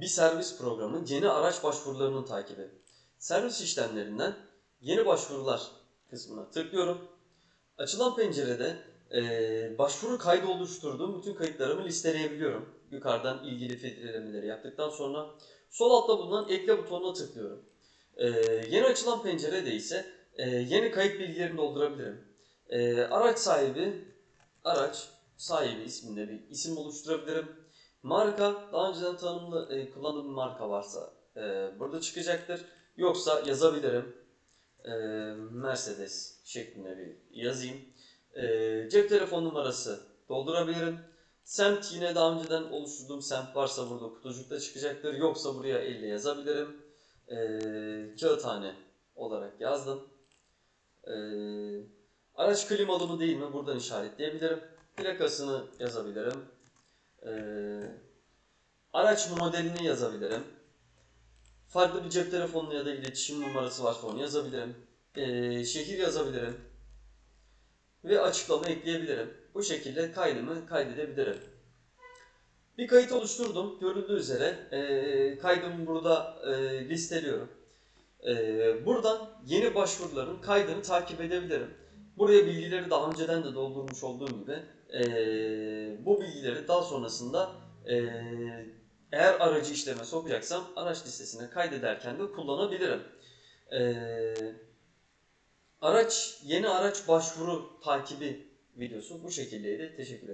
Bir servis programı yeni araç başvurularının takibi. Servis işlemlerinden yeni başvurular kısmına tıklıyorum. Açılan pencerede eee, başvuru kaydı oluşturduğum bütün kayıtlarımı listeleyebiliyorum. Yukarıdan ilgili filtrelemeleri yaptıktan sonra sol altta bulunan ekle butonuna tıklıyorum. Eee, yeni açılan pencerede ise eee, yeni kayıt bilgilerini doldurabilirim. Eee, araç sahibi, araç sahibi isminde bir isim oluşturabilirim. Marka, daha önceden tanımlı e, kullandığım bir marka varsa e, burada çıkacaktır. Yoksa yazabilirim. E, Mercedes şeklinde bir yazayım. E, cep telefon numarası doldurabilirim. Semt yine daha önceden oluşturduğum semt varsa burada kutucukta çıkacaktır. Yoksa buraya elle yazabilirim. E, kağıthane olarak yazdım. E, araç klimalı mı değil mi buradan işaretleyebilirim. Plakasını yazabilirim. Ee, araç modelini yazabilirim. Farklı bir cep telefonunu ya da iletişim numarası varsa onu yazabilirim. Ee, şehir yazabilirim. Ve açıklama ekleyebilirim. Bu şekilde kaydımı kaydedebilirim. Bir kayıt oluşturdum. Görüldüğü üzere ee, kaydımı burada ee, listeliyorum. Ee, buradan yeni başvuruların kaydını takip edebilirim. Buraya bilgileri daha önceden de doldurmuş olduğum gibi ee, bu bilgileri daha sonrasında ee, eğer aracı işleme sokacaksam araç listesine kaydederken de kullanabilirim. Ee, araç yeni araç başvuru takibi videosu bu şekildeydi. Teşekkür ederim.